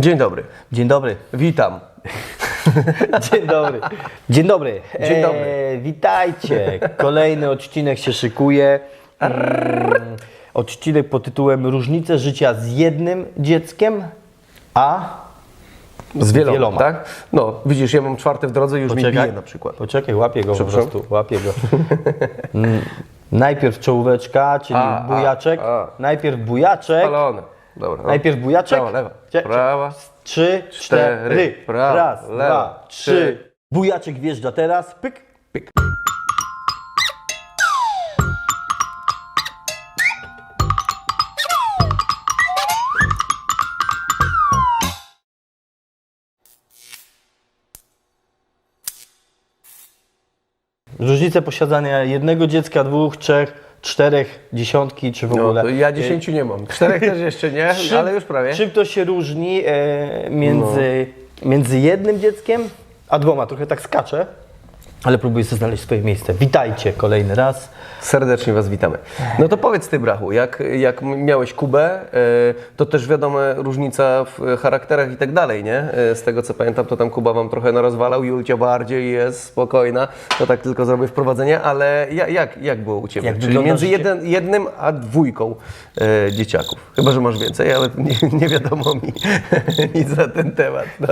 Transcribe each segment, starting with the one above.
Dzień dobry. Dzień dobry. Witam. Dzień dobry. Dzień dobry. Dzień dobry. E, witajcie. Kolejny odcinek się szykuje. Mm, Odcinek pod tytułem Różnice życia z jednym dzieckiem, a Z wieloma, wieloma. tak? No, widzisz, ja mam czwarte w drodze, już mi bije na przykład. Poczekaj, łapię go po prostu. Łapię go. Mm, Najpierw czołóweczka, czyli A, a, bujaczek. a. Najpierw bujaczek. Spalone. Dobra. Najpierw bujaczek. Prawa, lewa. Cie- Prawa. Trzy, cztery. Prawa, Raz, lewa, dwa, trzy. trzy. Bujaczek wjeżdża teraz. Pyk. Pyk. Różnice posiadania jednego dziecka, dwóch, trzech, czterech, dziesiątki, czy w No, ogóle. ja dziesięciu nie mam. Czterech też jeszcze nie, Czym- ale już prawie. Czym to się różni e, między, między jednym dzieckiem a dwoma? Trochę tak skaczę, ale próbuję sobie znaleźć swoje miejsce. Witajcie kolejny raz. Serdecznie Was witamy. No to powiedz Ty, Brachu, jak, jak miałeś Kubę, e, to też wiadomo różnica w charakterach i tak dalej, nie? E, Z tego co pamiętam, to tam Kuba Wam trochę narozwalał, Julcia bardziej jest spokojna, to tak tylko zrobię wprowadzenie, ale ja- jak, jak było u Ciebie? Jak Czyli między jeden, jednym a dwójką e, dzieciaków. Chyba, że masz więcej, ale nie, nie wiadomo mi nic na ten temat. No.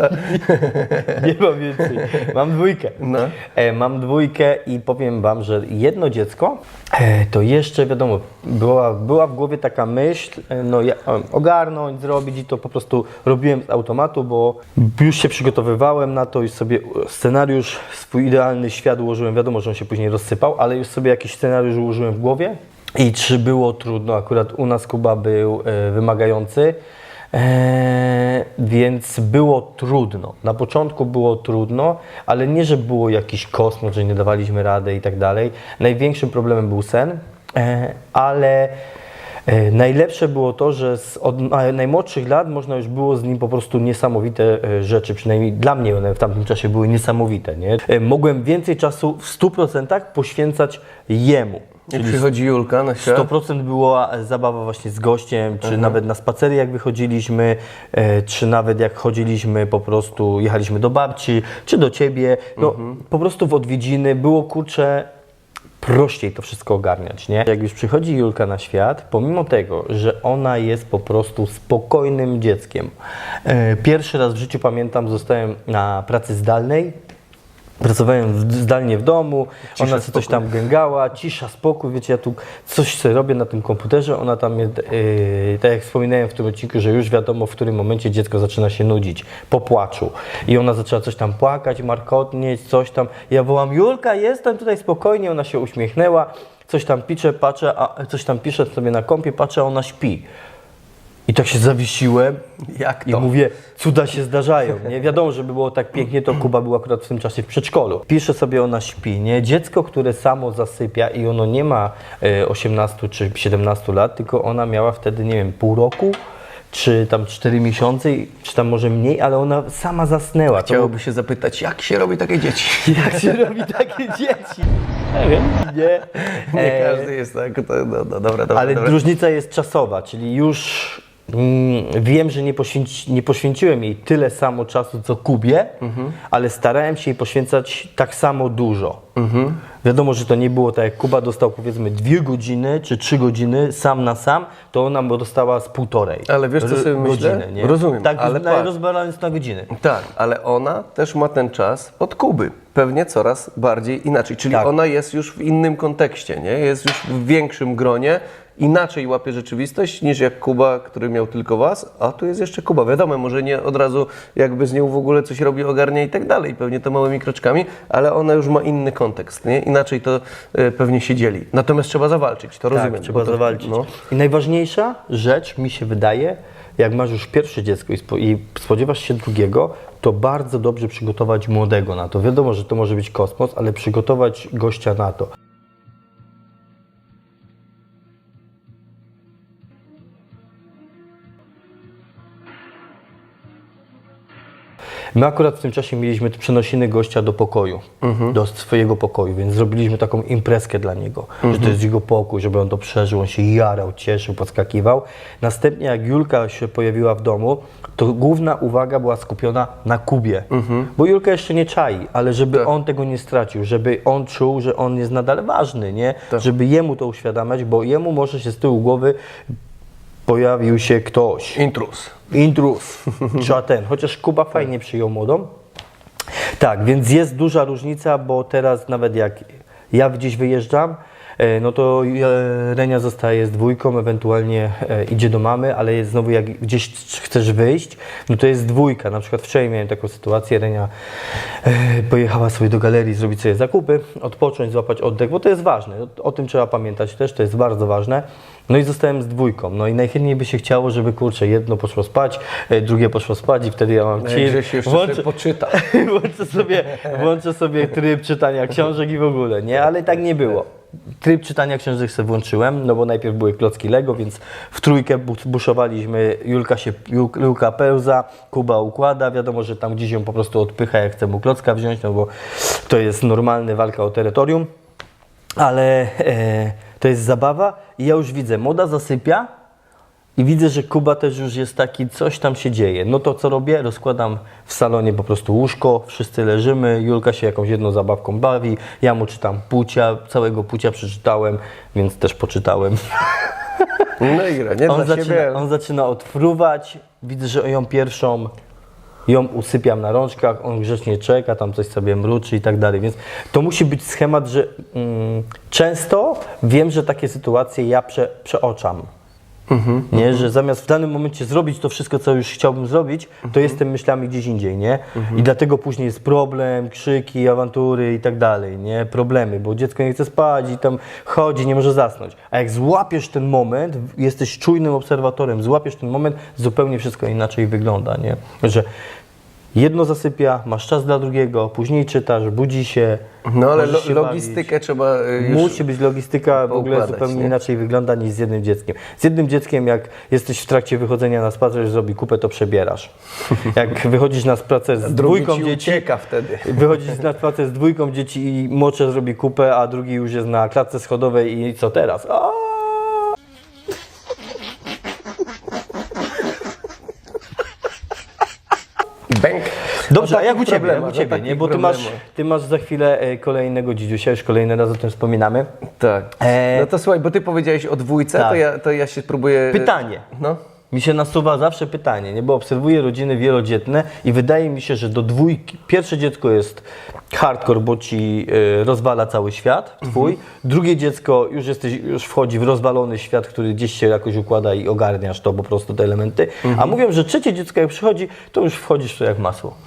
Nie mam więcej. Mam dwójkę. No. E, mam dwójkę i powiem Wam, że jedno dziecko e, to jeszcze wiadomo, była, była w głowie taka myśl, e, no ja, em, ogarnąć, zrobić i to po prostu robiłem z automatu, bo już się przygotowywałem na to i sobie scenariusz, swój idealny świat ułożyłem. Wiadomo, że on się później rozsypał, ale już sobie jakiś scenariusz ułożyłem w głowie. I czy było trudno? Akurat u nas Kuba był e, wymagający. Eee, więc było trudno. Na początku było trudno, ale nie, że było jakiś kosmos, że nie dawaliśmy rady i tak dalej. Największym problemem był sen, e, ale e, najlepsze było to, że z od na- najmłodszych lat można już było z nim po prostu niesamowite e, rzeczy, przynajmniej dla mnie one w tamtym czasie były niesamowite. Nie? E, Mogłem więcej czasu w 100% poświęcać jemu. Jak przychodzi Julka na świat, 100% była zabawa właśnie z gościem, czy nawet na spacery jak wychodziliśmy, e, czy nawet jak chodziliśmy po prostu, jechaliśmy do babci, czy do ciebie, no po prostu w odwiedziny było kurczę prościej to wszystko ogarniać, nie? Jak już przychodzi Julka na świat, pomimo tego, że ona jest po prostu spokojnym dzieckiem. E, Pierwszy raz w życiu pamiętam, zostałem na pracy zdalnej, Pracowałem w, zdalnie w domu, Cisza, ona sobie coś spokój. tam gęgała, cisza, spokój, wiecie, ja tu coś sobie robię na tym komputerze, ona tam, jest, yy, tak jak wspominałem w tym odcinku, że już wiadomo, w którym momencie dziecko zaczyna się nudzić, po płaczu. I ona zaczęła coś tam płakać, markotnieć, coś tam. Ja wołam, Julka, jestem tutaj spokojnie, ona się uśmiechnęła, coś tam pisze, patrzę, a coś tam pisze sobie na kompie, patrzę, a ona śpi. I tak się zawiesiłem Jak i to? mówię, cuda się zdarzają. Nie wiadomo, żeby było tak pięknie, to Kuba był akurat w tym czasie w przedszkolu. Pisze sobie, ona śpi, nie? Dziecko, które samo zasypia i ono nie ma e, 18 czy 17 lat, tylko ona miała wtedy, nie wiem, pół roku, czy tam 4 miesiące, i- czy tam może mniej, ale ona sama zasnęła. To Chciałoby się zapytać, jak się robi takie dzieci? jak się robi takie dzieci? Nie wiem, nie. Nie E, każdy jest tak, no, no, dobra, dobra, ale dobra. różnica jest czasowa, czyli już wiem, że nie, poświęci, nie poświęciłem jej tyle samo czasu co Kubie, Mhm. ale starałem się jej poświęcać tak samo dużo. Mhm. Wiadomo, że to nie było tak jak Kuba dostał powiedzmy dwie godziny czy trzy godziny sam na sam, to ona by dostała z półtorej. Ale wiesz, co sobie myślę? godziny, nie? Rozumiem, Tak, ale rozbalans na godziny. Tak, ale ona też ma ten czas od Kuby. Pewnie coraz bardziej inaczej. Czyli Tak. ona jest już w innym kontekście, nie? Jest już w większym gronie. Inaczej łapie rzeczywistość niż jak Kuba, który miał tylko was, a tu jest jeszcze Kuba. Wiadomo, może nie od razu jakby z nią w ogóle coś robi, ogarnia i tak dalej, pewnie to małymi kroczkami, ale ona już ma inny kontekst, nie? Inaczej to e, pewnie się dzieli. Natomiast trzeba zawalczyć, to rozumiem. Tak, trzeba bo to- zawalczyć. No. I najważniejsza rzecz, mi się wydaje, jak masz już pierwsze dziecko i spodziewasz się drugiego, to bardzo dobrze przygotować młodego na to. Wiadomo, że to może być kosmos, ale przygotować gościa na to. My akurat w tym czasie mieliśmy przenosiny gościa do pokoju, do swojego pokoju, więc zrobiliśmy taką imprezkę dla niego, że to jest jego pokój, żeby on to przeżył, on się jarał, cieszył, podskakiwał. Następnie jak Julka się pojawiła w domu, to główna uwaga była skupiona na Kubie, bo Julka jeszcze nie czai, ale żeby on tego nie stracił, żeby on czuł, że on jest nadal ważny, nie? Żeby jemu to uświadamiać, bo jemu może się z tyłu głowy pojawił się ktoś. Intrus. Intrus. Trzeba ten. Chociaż Kuba fajnie przyjął młodą. Tak, więc jest duża różnica, bo teraz nawet jak ja gdzieś wyjeżdżam, no to e, Renia zostaje z dwójką, ewentualnie e, idzie do mamy, ale jest znowu jak gdzieś chcesz wyjść, no to jest dwójka. Na przykład wczoraj miałem taką sytuację, Renia e, pojechała sobie do galerii zrobić sobie zakupy, odpocząć, złapać oddech, bo to jest ważne. O, tym trzeba pamiętać też, to jest bardzo ważne. No i zostałem z dwójką. No i najchętniej by się chciało, żeby kurczę, jedno poszło spać, e, drugie poszło spać i wtedy ja mam Jak chill. Grzesiu jeszcze Włączę- sobie poczyta. włączę, sobie, włączę sobie tryb czytania książek i w ogóle, nie? Ale tak nie było. Tryb czytania książek sobie włączyłem, no bo najpierw były klocki Lego, więc w trójkę bu- buszowaliśmy, Julka się, Jul- Julka pełza, Kuba układa, wiadomo, że tam gdzieś ją po prostu odpycha, jak chce mu klocka wziąć, no bo to jest normalna walka o terytorium, ale e, to jest zabawa i ja już widzę, moda zasypia, i widzę, że Kuba też już jest taki, coś tam się dzieje. No to co robię? Rozkładam w salonie po prostu łóżko, wszyscy leżymy, Julka się jakąś jedną zabawką bawi, ja mu czytam Pucia, całego Pucia przeczytałem, więc też poczytałem. No i gra, nie On dla zaczyna, siebie. on zaczyna odfruwać, widzę, że ją pierwszą ją usypiam na rączkach, on grzecznie czeka, tam coś sobie mruczy i tak dalej, więc to musi być schemat, że mm, często wiem, że takie sytuacje ja prze, przeoczam. Nie, że zamiast w danym momencie zrobić to wszystko, co już chciałbym zrobić, to jestem myślami gdzieś indziej, nie? I dlatego później jest problem, krzyki, awantury i tak dalej, nie? Problemy, bo dziecko nie chce spać i tam chodzi, nie może zasnąć. A jak złapiesz ten moment, jesteś czujnym obserwatorem, złapiesz ten moment, zupełnie wszystko inaczej wygląda, nie? Że jedno zasypia, masz czas dla drugiego, później czytasz, budzi się. No ale lo, logistykę trzeba y, już... Musi być logistyka, w ogóle zupełnie nie? inaczej wygląda niż z jednym dzieckiem. Z jednym dzieckiem, jak jesteś w trakcie wychodzenia na spacer, zrobi kupę, to przebierasz. Jak wychodzisz na spacer z dwójką ci dzieci, ucieka wtedy. wychodzisz na spacer z dwójką dzieci i młodsze zrobi kupę, a drugi już jest na klatce schodowej i co teraz? A! Bęk. Dobrze, a jak u Ciebie, jak u ciebie nie? Bo ty masz, ty masz za chwilę e, kolejnego dzidziusia, już kolejny raz o tym wspominamy. Tak. E, No to słuchaj, bo ty powiedziałeś o dwójce, Tak. to, ja, to ja się spróbuję... Pytanie. No. Mi się nasuwa zawsze pytanie, nie? bo obserwuję rodziny wielodzietne i wydaje mi się, że do dwójki, pierwsze dziecko jest hardcore, bo ci y, rozwala cały świat, twój. Drugie dziecko już, jesteś, już wchodzi w rozwalony świat, który gdzieś się jakoś układa i ogarniasz to po prostu, te elementy. A mówią, że trzecie dziecko jak przychodzi, to już wchodzisz w to jak masło.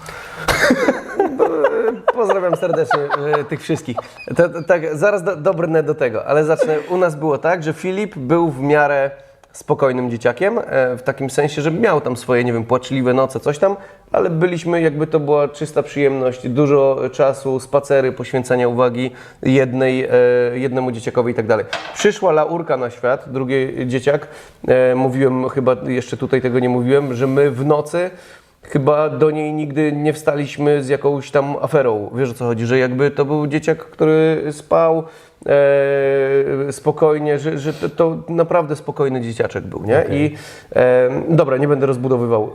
Pozdrawiam serdecznie e, tych wszystkich. To, to, tak, zaraz do, dobrnę do tego, ale zacznę. U nas było tak, że Filip był w miarę spokojnym dzieciakiem, e, w takim sensie, że miał tam swoje, nie wiem, płaczliwe noce, coś tam, ale byliśmy, jakby to była czysta przyjemność, dużo czasu, spacery, poświęcania uwagi jednej, e, jednemu dzieciakowi i tak dalej. Przyszła Laurka na świat, drugi dzieciak, e, mówiłem, chyba jeszcze tutaj tego nie mówiłem, że my w nocy Chyba do niej nigdy nie wstaliśmy z jakąś tam aferą. Wiesz o co chodzi, że jakby to był dzieciak, który spał e, spokojnie, że, że to, to naprawdę spokojny dzieciaczek był, nie? I e, dobra, nie będę rozbudowywał. E,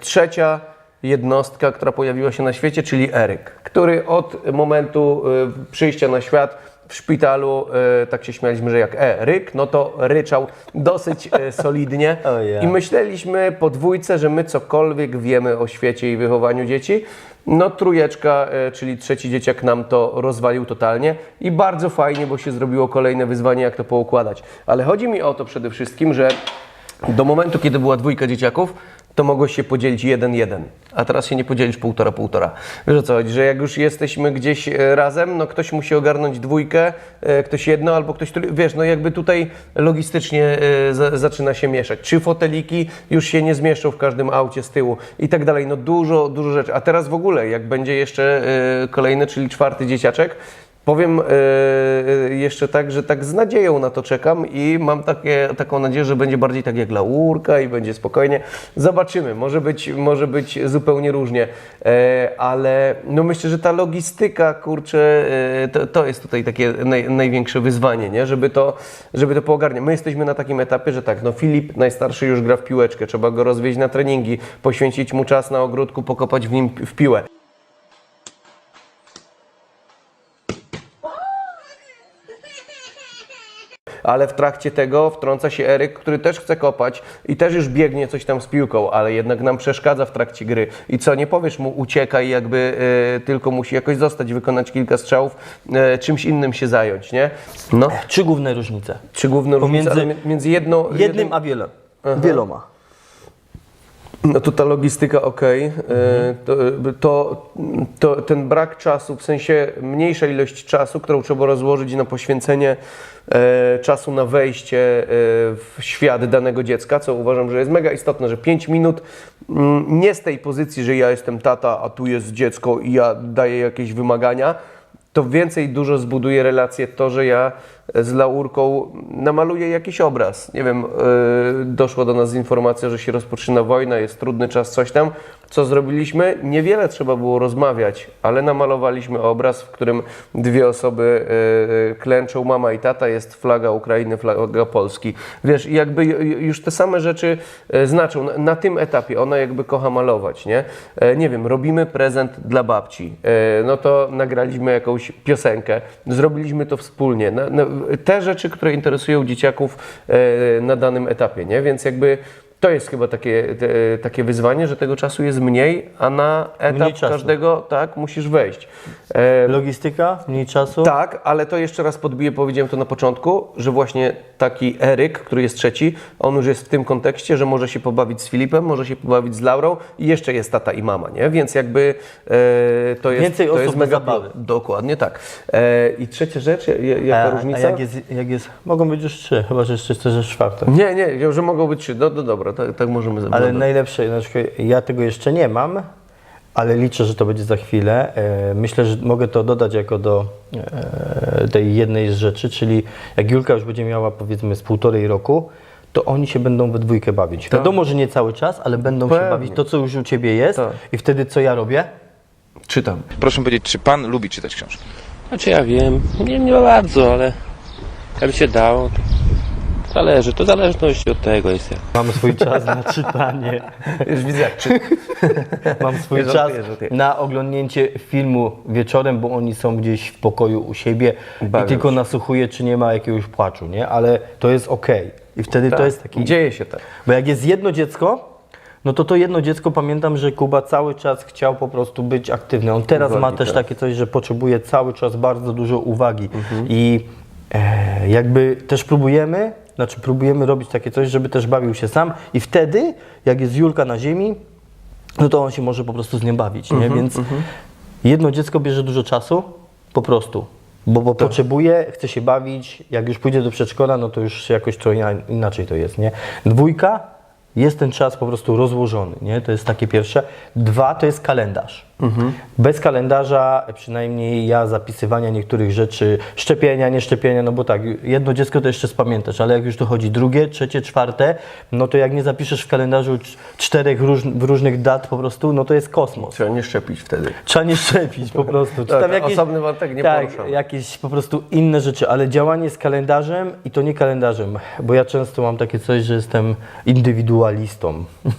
trzecia jednostka, która pojawiła się na świecie, czyli Eryk, który od momentu e, przyjścia na świat w szpitalu, e, tak się śmialiśmy, że jak Eryk, no to ryczał dosyć e, solidnie. O ja. I myśleliśmy po dwójce, że my cokolwiek wiemy o świecie i wychowaniu dzieci. No trójeczka, e, czyli trzeci dzieciak nam to rozwalił totalnie i bardzo fajnie, bo się zrobiło kolejne wyzwanie, jak to poukładać. Ale chodzi mi o to przede wszystkim, że do momentu, kiedy była dwójka dzieciaków, to mogłeś się podzielić jeden, jeden, a teraz się nie podzielisz półtora, półtora. Wiesz o co chodzi, że jak już jesteśmy gdzieś e, razem, no ktoś musi ogarnąć dwójkę, e, ktoś jedno albo ktoś, wiesz, no jakby tutaj logistycznie e, za, zaczyna się mieszać. Czy foteliki już się nie zmieszczą w każdym aucie z tyłu i tak dalej, no dużo, dużo rzeczy. A teraz w ogóle, jak będzie jeszcze kolejny, czyli czwarty dzieciaczek, Powiem e, jeszcze tak, że tak z nadzieją na to czekam i mam takie, taką nadzieję, że będzie bardziej tak jak laurka i będzie spokojnie. Zobaczymy, może być, może być zupełnie różnie, e, ale no myślę, że ta logistyka, kurczę, e, to, to jest tutaj takie naj, największe wyzwanie, nie? Żeby, to, żeby to poogarniać. My jesteśmy na takim etapie, że tak, no Filip najstarszy już gra w piłeczkę, trzeba go rozwieźć na treningi, poświęcić mu czas na ogródku, pokopać w nim w piłę. Ale w trakcie tego wtrąca się Eryk, który też chce kopać i też już biegnie coś tam z piłką, ale jednak nam przeszkadza w trakcie gry. I co, nie powiesz mu uciekaj, jakby e, tylko musi jakoś zostać, wykonać kilka strzałów, e, czymś innym się zająć, nie? No, Trzy główne różnice. trzy główne różnice, Pomiędzy ale mi- między jedną... Jednym a wiele, wieloma. No to ta logistyka ok. To, to, to ten brak czasu, w sensie mniejsza ilość czasu, którą trzeba rozłożyć na poświęcenie e, czasu na wejście e, w świat danego dziecka, co uważam, że jest mega istotne, że 5 minut mm, nie z tej pozycji, że ja jestem tata, a tu jest dziecko i ja daję jakieś wymagania, to więcej dużo zbuduje relację to, że ja z Laurką namaluję jakiś obraz. Nie wiem, yy, doszła do nas informacja, że się rozpoczyna wojna, jest trudny czas, coś tam. Co zrobiliśmy? Niewiele trzeba było rozmawiać, ale namalowaliśmy obraz, w którym dwie osoby yy, klęczą, mama i tata, jest flaga Ukrainy, flaga Polski. Wiesz, jakby ju- już te same rzeczy e, znaczą. Na, tym etapie ona jakby kocha malować, nie? E, nie wiem, robimy prezent dla babci, e, no to nagraliśmy jakąś piosenkę, zrobiliśmy to wspólnie. Te rzeczy, które interesują dzieciaków e, na danym etapie, nie? Więc jakby to jest chyba takie, te, takie wyzwanie, że tego czasu jest mniej, a na etap każdego, tak, musisz wejść. E, Logistyka, mniej czasu. tak, ale to jeszcze raz podbiję, powiedziałem to na początku, że właśnie taki Eryk, który jest trzeci, on już jest w tym kontekście, że może się pobawić z Filipem, może się pobawić z Laurą i jeszcze jest tata i mama, nie? Więc jakby e, to jest, Więcej to osób jest mega zabawy. Dokładnie tak. E, I trzecia rzecz, ja- ja- jaka A, różnica? a jak jest, jak jest, mogą być już trzy, chyba że jeszcze chcesz czwarte. Nie, nie, że mogą być trzy. No, no dobra, tak, tak możemy zrobić. Ale najlepsze, na przykład ja tego jeszcze nie mam, ale liczę, że to będzie za chwilę. E, Myślę, że mogę to dodać jako do e, tej jednej z rzeczy, czyli jak Julka już będzie miała powiedzmy z półtorej roku, to oni się będą we dwójkę bawić. Wiadomo, że nie cały czas, ale będą Pewnie. się bawić to, co już u Ciebie jest Tak. i wtedy co ja robię? Czytam. Proszę powiedzieć, czy pan lubi czytać książki? Znaczy ja wiem, nie, nie bardzo, ale jakby się dało, to zależy, to zależność od tego jest. jak- Mam swój czas na czytanie, Już widzę, jak czy... mam swój Nie, czas żartuję, żartuję. na oglądnięcie filmu wieczorem, bo oni są gdzieś w pokoju u siebie Bawią i tylko się. nasłuchuję, czy nie ma jakiegoś płaczu, nie? Ale to jest okej. I wtedy to jest taki... Dzieje się tak. Bo jak jest jedno dziecko, no to to jedno dziecko, pamiętam, że Kuba cały czas chciał po prostu być aktywny. On teraz Uwagi, ma też tak. takie coś, że potrzebuje cały czas bardzo dużo uwagi. Mhm. I e, jakby też próbujemy, znaczy próbujemy robić takie coś, żeby też bawił się sam i wtedy, jak jest Julka na ziemi, no to on się może po prostu z nią bawić, nie? Mhm, Więc jedno dziecko bierze dużo czasu, po prostu. Bo, bo Tak. potrzebuje, chce się bawić, jak już pójdzie do przedszkola, no to już jakoś to ina- inaczej to jest, nie? Dwójka, jest ten czas po prostu rozłożony, nie? To jest takie pierwsze. Dwa, to jest kalendarz. Mhm. Bez kalendarza, przynajmniej ja, zapisywania niektórych rzeczy, szczepienia, nie szczepienia, no bo tak, jedno dziecko to jeszcze spamiętasz, ale jak już to chodzi drugie, trzecie, czwarte, no to jak nie zapiszesz w kalendarzu cz- czterech róż, różnych dat po prostu, no to jest kosmos. Trzeba nie szczepić wtedy. Trzeba nie szczepić po prostu. Czy Tak, osobny wątek nie tak, jakieś po prostu inne rzeczy, ale działanie z kalendarzem i to nie kalendarzem, bo ja często mam takie coś, że jestem indywidualistą.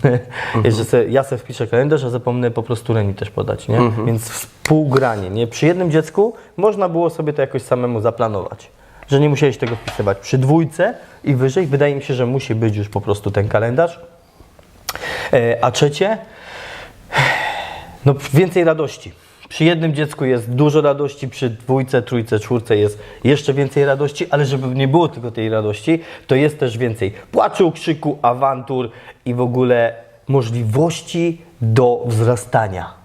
Mhm. se, ja sobie wpiszę kalendarz, a zapomnę po prostu Reni też podać, nie? Mhm. Więc współgranie, nie? Przy jednym dziecku można było sobie to jakoś samemu zaplanować. Że nie musiałeś tego wpisywać. Przy dwójce i wyżej wydaje mi się, że musi być już po prostu ten kalendarz. E, a trzecie, no więcej radości. Przy jednym dziecku jest dużo radości, przy dwójce, trójce, czwórce jest jeszcze więcej radości, ale żeby nie było tylko tej radości, to jest też więcej płaczu, krzyku, awantur i w ogóle możliwości do wzrastania.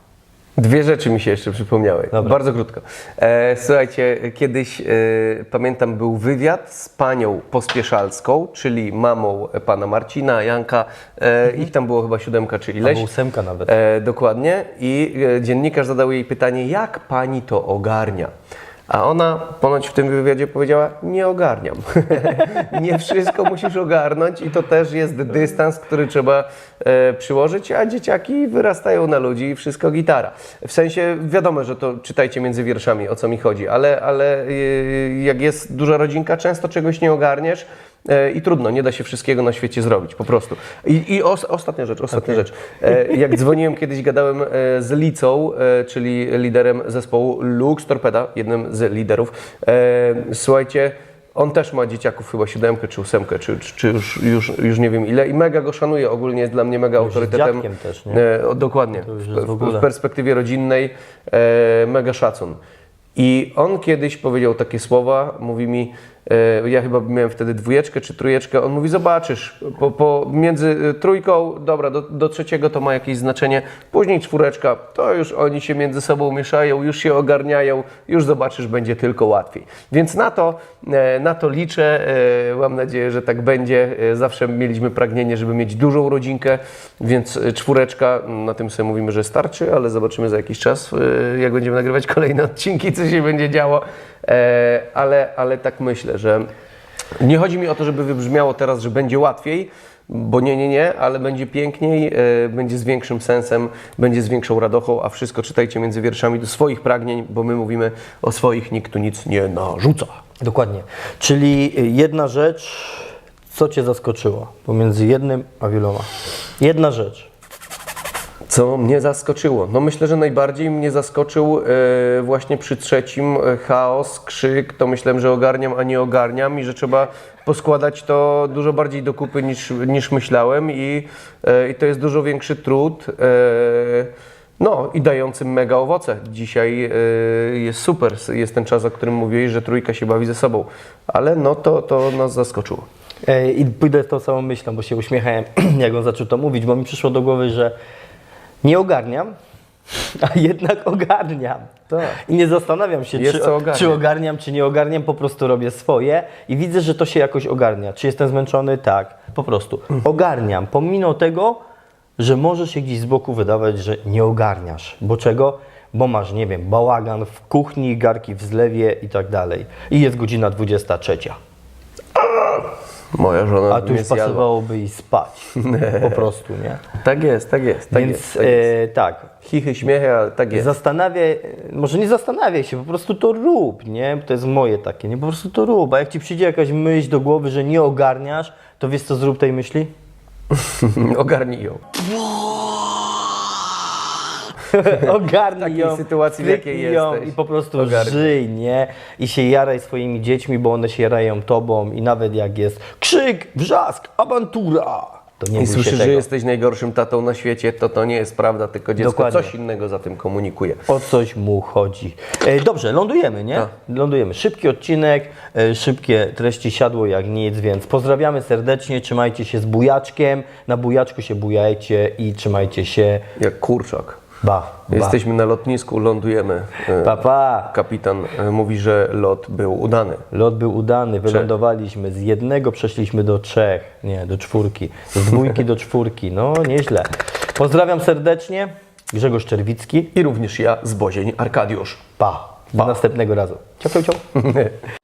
Dwie rzeczy mi się jeszcze przypomniały. Dobra. Bardzo krótko. E, słuchajcie, kiedyś e, pamiętam był wywiad z panią Pospieszalską, czyli mamą pana Marcina, Janka. E, Ich tam było chyba siódemka czy ileś. Albo ósemka nawet. E, dokładnie. I e, dziennikarz zadał jej pytanie, jak pani to ogarnia? A ona ponoć w tym wywiadzie powiedziała, nie ogarniam. nie wszystko musisz ogarnąć i to też jest dystans, który trzeba e, przyłożyć, a dzieciaki wyrastają na ludzi i wszystko gitara. W sensie wiadomo, że to czytajcie między wierszami, o co mi chodzi, ale, ale e, jak jest duża rodzinka, często czegoś nie ogarniesz, I trudno, nie da się wszystkiego na świecie zrobić, po prostu. I, i os, ostatnia rzecz, ostatnia rzecz. E, jak dzwoniłem kiedyś, gadałem e, z Licą, e, czyli liderem zespołu Lux Torpeda, jednym z liderów. E, słuchajcie, on też ma dzieciaków, chyba siódemkę czy ósemkę, czy, czy, czy już, już, już nie wiem ile i mega go szanuję, ogólnie jest dla mnie mega autorytetem. też, nie? E, dokładnie, w, w perspektywie rodzinnej e, mega szacun. I on kiedyś powiedział takie słowa, mówi mi, e, ja chyba miałem wtedy dwójeczkę czy trójeczkę, on mówi, zobaczysz, po, po, między e, trójką, dobra, do, do trzeciego to ma jakieś znaczenie, później czwóreczka, to już oni się między sobą mieszają, już się ogarniają, już zobaczysz, będzie tylko łatwiej. Więc na to, e, na to liczę, e, mam nadzieję, że tak będzie. E, Zawsze mieliśmy pragnienie, żeby mieć dużą rodzinkę, więc e, czwóreczka, na tym sobie mówimy, że starczy, ale zobaczymy za jakiś czas, e, jak będziemy nagrywać kolejne odcinki, co się będzie działo. E, Ale, ale tak myślę, że nie chodzi mi o to, żeby wybrzmiało teraz, że będzie łatwiej, bo nie, nie, nie, ale będzie piękniej, e, będzie z większym sensem, będzie z większą radochą, a wszystko czytajcie między wierszami do swoich pragnień, bo my mówimy o swoich, nikt tu nic nie narzuca. Dokładnie. Czyli y, jedna rzecz, co Cię zaskoczyło pomiędzy jednym a wieloma? Jedna rzecz. Co mnie zaskoczyło? No myślę, że najbardziej mnie zaskoczył e, właśnie przy trzecim e, chaos, krzyk, to myślałem, że ogarniam, a nie ogarniam i że trzeba poskładać to dużo bardziej do kupy niż, niż myślałem i, e, i to jest dużo większy trud. E, no i dający mega owoce. Dzisiaj e, jest super, jest ten czas, o którym mówiłeś, że trójka się bawi ze sobą, ale no to, to nas zaskoczyło. E, I pójdę tą samą myślą, bo się uśmiechałem, jak on zaczął to mówić, bo mi przyszło do głowy, że nie ogarniam, a jednak ogarniam. Tak. I nie zastanawiam się, Jest czy, co ogarniać. czy ogarniam, czy nie ogarniam, po prostu robię swoje i widzę, że to się jakoś ogarnia. Czy jestem zmęczony? Tak, po prostu. Ogarniam, pomimo tego, że może się gdzieś z boku wydawać, że nie ogarniasz. Bo czego? Bo masz, nie wiem, bałagan w kuchni, garki w zlewie i tak dalej. I jest godzina 23. Moja żona A tu już pasowałoby i spać. Po prostu, nie? Tak jest, tak jest, tak Więc jest. Tak jest. e, tak, Chichy, śmiechy, ale tak jest. zastanawiaj, może nie zastanawiaj się, po prostu to rób, nie? To jest moje takie, nie? Po prostu to rób. A jak ci przyjdzie jakaś myśl do głowy, że nie ogarniasz, to wiesz co zrób tej myśli? Ogarnij ją. Ogarnij takiej ją, sytuacji, w jakiej ją jesteś. i po prostu Ogarnij. żyj, nie? I się jaraj swoimi dziećmi, bo one się jarają tobą i nawet jak jest krzyk, wrzask, awantura, to nie I słyszysz, że jesteś najgorszym tatą na świecie, to to nie jest prawda, tylko dziecko Dokładnie. coś innego za tym komunikuje. O coś mu chodzi. E, dobrze, lądujemy, nie? Tak. Lądujemy. Szybki odcinek, e, szybkie treści siadło jak nic, więc pozdrawiamy serdecznie, trzymajcie się z bujaczkiem, na bujaczku się bujajcie i trzymajcie się. Jak kurczak. Ba, ba. Jesteśmy na lotnisku, lądujemy. E, Pa, pa. Kapitan e, mówi, że lot był udany. Lot był udany, wylądowaliśmy. Z jednego przeszliśmy do trzech, nie, do czwórki. Z dwójki do czwórki, no nieźle. Pozdrawiam serdecznie, Grzegorz Czerwicki. I również ja z Bozień Arkadiusz. Pa, do następnego razu. Ciao, ciao, ciao.